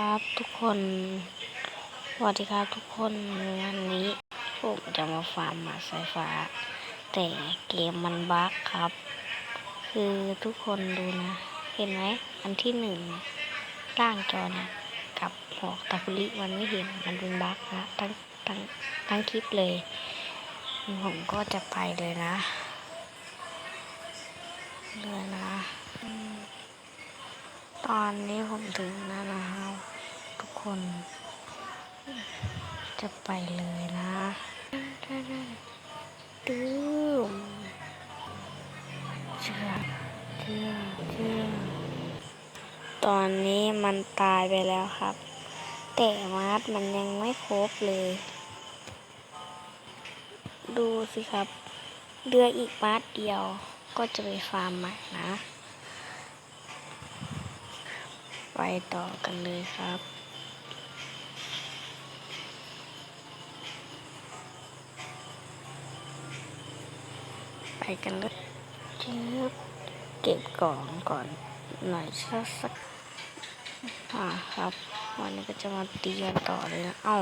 ครับทุกคนสวัสดีครับทุกคนวันนี้ผมจะมาฟาร์มหมาสายฟ้า แต่เกมมันบั๊กครับ คือทุกคนดูนะ เห็นไหมอันที่หนึ่งล่างจอนะกับหอกตาคุริมันไม่เห็นมันเป็นบั๊กนะ ทั้งทั้งทั้งคลิปเลย ผมก็จะไปเลยนะเลยนะ ตอนนี้ผมถึงแล้วนะครับ คน จะไปเลยนะตื้มเชื่อเชื่อเชื่อตอนนี้มันตายไปแล้วครับ แต่มาร์ทมันยังไม่ครบเลย ดูสิครับเรืออีกมาร์ทเดียวก็จะไปฟาร์มใหม่นะ ไปต่อกันเลยครับ ไปกันเลยจเก็บกล่องก่อนหน่อยสักสักอ่าครับ วันนี้ก็จะมาตีกันต่อเลยนะ เอ้า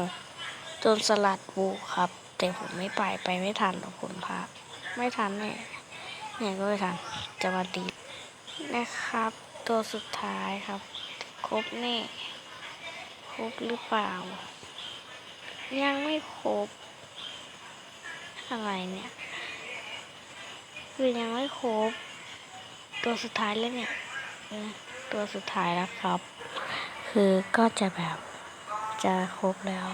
โดนสลัดบุกครับ แต่ผมไม่ไปไปไม่ทันหรอกคุณพระไม่ทันแน่เนี่ยก็ไม่ทันจะมาตีนะครับ ตัวสุดท้ายครับ ครบแน่ครบหรือเปล่า ยังไม่ครบอะไรเนี่ย คือยังไม่ครบ ตัวสุดท้ายแล้วเนี่ยตัวสุดท้ายแล้วครับ คือก็จะแบบจะครบแล้ว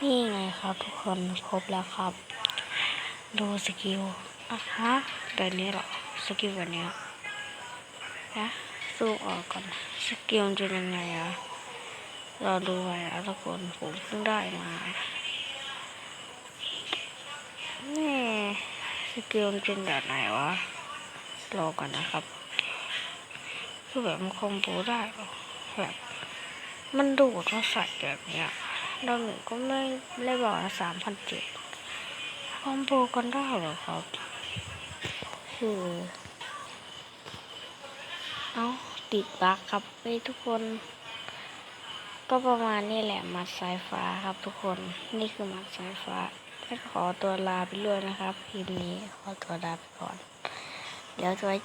นี่ไงครับทุกคนครบแล้วครับ ดูสกิลอะฮะแบบนี้หรอสกิลแบบนี้นะสู้ออกก่อนสกิลจะยังไงอะเราดูไว้แล้วทุกคนผมเพิ่งได้มา สกิลมันเป็นแบบไหนวะ รอก่อนนะครับ คือแบบมันคอมโบได้หรอแบบมันดูดมาใส่แบบเนี้ยดาเมจก็ไม่ไม่ได้บอกนะสามพันเจ็ดคอมโบกันได้หรอครับ คือเอาติดบั๊กครับไปทุกคน ก็ประมาณนี้แหละมัดสายฟ้าครับทุกคน นี่คือมัดสายฟ้า ก็ขอตัวลาไปด้วยนะครับคลิปนี้ขอตัวลาไปก่อน เดี๋ยวจะไว้เจอ